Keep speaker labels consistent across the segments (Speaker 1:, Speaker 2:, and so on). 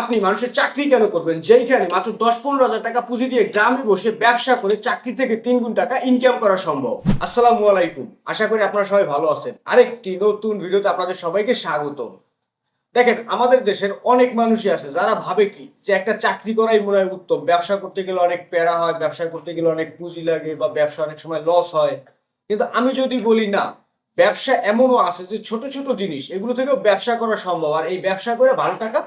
Speaker 1: আপনি মানুষের চাকরি কেন করবেন? যেইখানে মাত্র দশ পনেরো হাজার টাকা পুঁজি দিয়ে গ্রামে বসে ব্যবসা করে চাকরি থেকে তিন গুণ টাকা ইনকাম করা সম্ভব। আসসালামু আলাইকুম। আশা করি আপনারা সবাই ভালো আছেন। আরেকটি নতুন ভিডিওতে আপনাদের সবাইকে স্বাগত দেখেন, আমাদের দেশের অনেক মানুষই আছে যারা ভাবে কি যে একটা চাকরি করাই মনে হয় উত্তম। ব্যবসা করতে গেলে অনেক প্যারা হয়, ব্যবসা করতে গেলে অনেক পুঁজি লাগে বা ব্যবসা অনেক সময় লস হয়। কিন্তু আমি যদি বলি না, ব্যবসা এমনও আছে যে ছোট ছোট জিনিস, এগুলো থেকেও ব্যবসা করা সম্ভব। আর এই ব্যবসা করে ভালো টাকা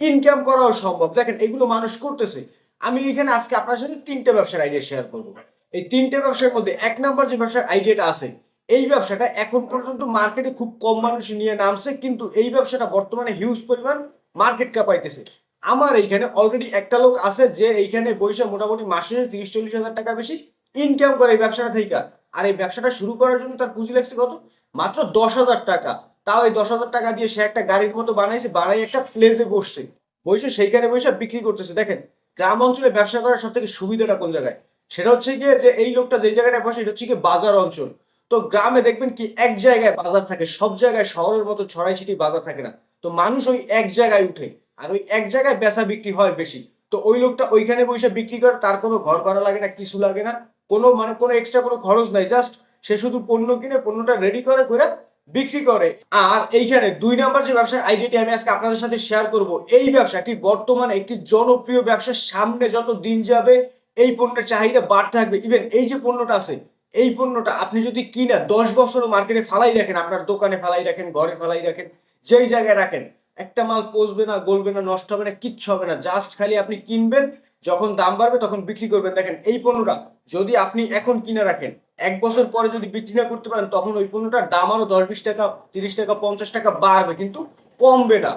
Speaker 1: ইনকাম করাও সম্ভব। দেখেন, এগুলো মানুষ করতেছে। আমি এখানে আজকে আপনার সাথে তিনটে ব্যবসার আইডিয়া শেয়ার করব। এই তিনটে ব্যবসার মধ্যে এক নাম্বার যে ব্যবসার আইডিয়াটা আছে, এই ব্যবসাটা এখন পর্যন্ত মার্কেটে খুব কম মানুষ নিয়ে নামছে, কিন্তু এই ব্যবসাটা বর্তমানে হিউজ পরিমাণ মার্কেট কাপাইতেছে আমার এইখানে অলরেডি একটা লোক আছে যে এইখানে বৈশা মোটামুটি মাসে তিরিশ, চল্লিশ হাজার টাকা বেশি ইনকাম করে এই ব্যবসাটা থেকে। আর এই ব্যবসাটা শুরু করার জন্য তার পুঁজি লাগছে কত? মাত্র দশ হাজার টাকা। তাও এই দশ হাজার টাকা দিয়ে সে একটা গাড়ির মতো বানাইছে, বানাই একটা প্লেসে বসছে। বসে সেইখানে বসে বিক্রি করতেছে। দেখেন, গ্রাম অঞ্চলে ব্যবসা করার সব থেকে সুবিধাটা কোন জায়গায়? সেটা হচ্ছে গিয়ে যে এই লোকটা যেই জায়গাটায় বসে এটা হচ্ছে গিয়ে বাজার অঞ্চল। তো গ্রামে দেখবেন কি, এক জায়গায় বাজার থাকে, সব জায়গায় শহরের মতো ছড়াই ছিটি বাজার থাকে না। তো মানুষ ওই এক জায়গায় উঠে, আর ওই এক জায়গায় বেচা বিক্রি হয় বেশি। তো ওই লোকটা ওইখানে বসে বিক্রি করে, তার কোনো ঘর ভাড়া লাগে না, কিছু লাগে না। কোনো মানে কোনো এক্সট্রা কোনো খরচ নাই জাস্ট সে শুধু পণ্য কিনে, পণ্যটা রেডি করে করে বিক্রি করে। আর এইখানে দুই নাম্বার যে ব্যবসার আইডিয়াটি আমি আজকে আপনাদের সাথে শেয়ার করব, এই ব্যবসাটি বর্তমানে একটি জনপ্রিয় ব্যবসার সামনে যত দিন যাবে, এই পণ্যের চাহিদা বাড়তে থাকবে। ইভেন এই যে পণ্যটা আছে, এই পণ্যটা আপনি যদি কিনা দশ বছরও মার্কেটে ফালাই রাখেন, আপনার দোকানে ফালাই রাখেন, ঘরে ফালাই রাখেন, যেই জায়গায় রাখেন, একটা মাল পচবে না, গলবে না, নষ্ট হবে না, কিচ্ছু হবে না। জাস্ট খালি আপনি কিনবেন, যখন দাম বাড়বে তখন বিক্রি করবেন। দেখেন, এই পণ্যটা যদি আপনি এখন কিনে রাখেন এক বছর পরে যদি বিক্রি না করতে পারেন, তখন ওই পণ্যটার দাম আরও দশ বিশ টাকা, তিরিশ টাকা, পঞ্চাশ টাকা বাড়বে, কিন্তু কমবে না।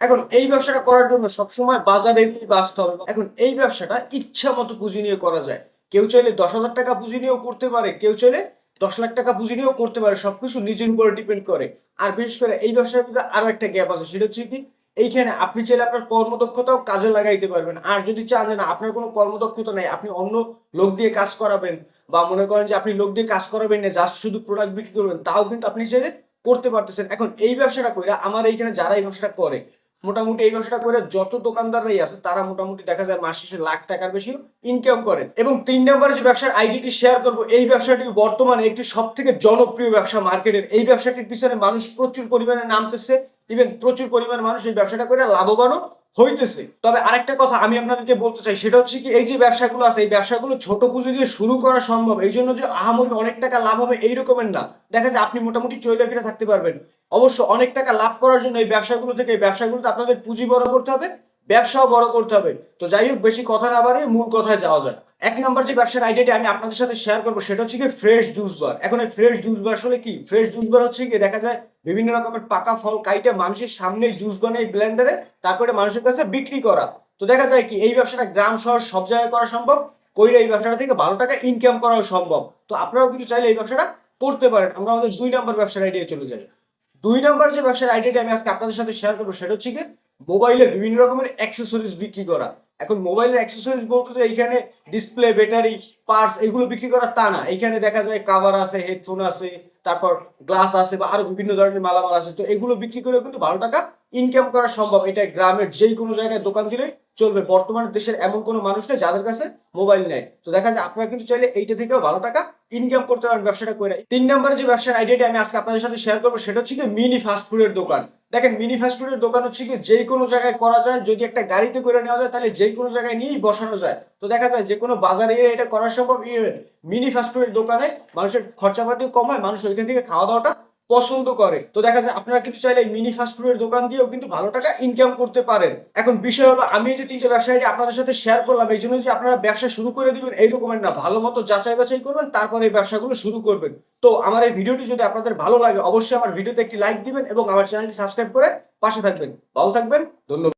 Speaker 1: এখন এই ব্যবসাটা করার জন্য সবসময় বাজারে বাঁচতে হবে। এখন এই ব্যবসাটা ইচ্ছা মতো পুঁজি নিয়ে করা যায়। কেউ চাইলে দশ হাজার টাকা পুঁজি নিয়েও করতে পারে, কেউ চাইলে দশ লাখ টাকা পুঁজি নিয়েও করতে পারে, সবকিছু নিজের উপরে ডিপেন্ড করে। আর বিশেষ করে এই ব্যবসার মধ্যে আরও একটা গ্যাপ আছে, সেটা হচ্ছে কি, এইখানে আপনি চাইলে আপনার কর্মদক্ষতাও কাজে লাগাইতে পারবেন। আর যদি চান যে না, আপনার কোনো কর্মদক্ষতা নেই, আপনি অন্য লোক দিয়ে কাজ করাবেন বা মনে করেন যে আপনি লোক দিয়ে কাজ করাবেন না জাস্ট শুধু প্রোডাক্ট বিক্রি করবেন, তাও কিন্তু আপনি চাইলে করতে পারতেছেন। এখন এই ব্যবসাটা করে আমার এইখানে যারা এই ব্যবসাটা করে, মোটামুটি এই ব্যবসাটা করে যত দোকানদাররাই আছে, তারা মোটামুটি দেখা যায় মাস শেষে লাখ টাকার বেশি ইনকাম করেন এবং তিন নম্বরে যে ব্যবসার আইডিটি শেয়ার করব, এই ব্যবসাটি বর্তমানে একটি সব থেকে জনপ্রিয় ব্যবসা মার্কেটের। এই ব্যবসাটির পিছনে মানুষ প্রচুর পরিমাণে নামতেছে ইভেন প্রচুর পরিমাণে মানুষ এই ব্যবসাটা করে লাভবানও। হইতেছে। তবে আরেকটা কথা আমি আপনাদেরকে বলতে চাই, সেটা হচ্ছে কি, এই যে ব্যবসাগুলো আছে, এই ব্যবসাগুলো ছোট পুঁজি দিয়ে শুরু করা সম্ভব, এই জন্য যে আহামরি অনেক টাকা লাভ হবে এই রকমের না। দেখা যায় আপনি মোটামুটি চলে ফিরে থাকতে পারবেন। অবশ্য অনেক টাকা লাভ করার জন্য এই ব্যবসাগুলো থেকে, এই ব্যবসাগুলোতে আপনাদের পুঁজি বড় করতে হবে। ব্যবসাও বড় করতে হবে। তো যাই হোক, বেশি কথা না বাড়িয়ে মূল কথায় যাওয়া যায় এক নম্বর যে ব্যবসার আইডিয়াটি আমি আপনাদের সাথে শেয়ার করব, সেটা হচ্ছে কি ফ্রেশ জুস বার এখন এই ফ্রেশ জুস বার আসলে কি? ফ্রেশ জুস বার হচ্ছে কি দেখা যায় বিভিন্ন রকমের পাকা ফল কাইটে মানুষের সামনে জুস বানাই ব্লেন্ডারে তারপরে মানুষের কাছে বিক্রি করা। তো দেখা যায় কি, এই ব্যবসাটা গ্রাম শহর সব জায়গায় করা সম্ভব কইলে এই ব্যবসাটা থেকে ভালো টাকা ইনকাম করাও সম্ভব। তো আপনারাও কিন্তু চাইলে এই ব্যবসাটা করতে পারেন। আমরা আমাদের দুই নম্বর ব্যবসার আইডিয়া চলে যাই। দুই নম্বর যে ব্যবসার আইডিয়াটি আমি আজকে আপনাদের সাথে শেয়ার করব, সেটা হচ্ছে কি মোবাইলের বিভিন্ন রকমের অ্যাক্সেসরিজ বিক্রি করা। এখন মোবাইলের অ্যাক্সেসরিজ বলতে যে এইখানে ডিসপ্লে ব্যাটারি পার্টস এগুলো বিক্রি করা তা না। এখানে দেখা যায় কাভার আছে হেডফোন আছে, তারপর গ্লাস আছে বা আরও বিভিন্ন ধরনের মালামাল আছে। তো এগুলো বিক্রি করে কিন্তু ভালো টাকা ইনকাম করা সম্ভব। এটা গ্রামের যেই কোনো জায়গায় দোকান দিলেই চলবে। বর্তমানে দেশের এমন কোনো মানুষ নেই যাদের কাছে মোবাইল নেই। তো দেখা যায় আপনারা কিন্তু চাইলে এইটা থেকেও ভালো টাকা ইনকাম করতে পারেন ব্যবসাটা করে। তিন নম্বরে যে ব্যবসার আইডিয়াটি আমি আজকে আপনাদের সাথে শেয়ার করব, সেটা হচ্ছে মিনি ফাস্টফুডের দোকান। দেখেন মিনি ফাস্টফুডের দোকান হচ্ছে কি যে কোনো জায়গায় করা যায়, যদি একটা গাড়িতে করে নেওয়া যায়, তাহলে যে কোনো জায়গায় নিয়েই বসানো যায়। তো দেখা যায় যে কোনো বাজারে এটা করা সম্ভব মিনি ফাস্টফুডের দোকানে মানুষের খরচাপাতিও কম হয়, মানুষ ওইখান থেকে খাওয়া দাওয়াটা পছন্দ করে। তো দেখা যায় আপনারা কিন্তু চাইলে মিনি ফাস্টফুডের দোকান দিয়েও কিন্তু ভালো টাকা ইনকাম করতে পারেন। এখন বিষয় হলো, আমি যে তিনটে ব্যবসায়ীটি আপনাদের সাথে শেয়ার করলাম, এই জন্য যে আপনারা ব্যবসা শুরু করে দিবেন এইরকমের না। ভালো মতো যাচাই বাছাই করবেন, তারপরে এই ব্যবসাগুলো শুরু করবেন। তো আমার এই ভিডিওটি যদি আপনাদের ভালো লাগে, অবশ্যই আমার ভিডিওতে একটি লাইক দিবেন এবং আমার চ্যানেলটি সাবস্ক্রাইব করে পাশে থাকবেন। ভালো থাকবেন, ধন্যবাদ।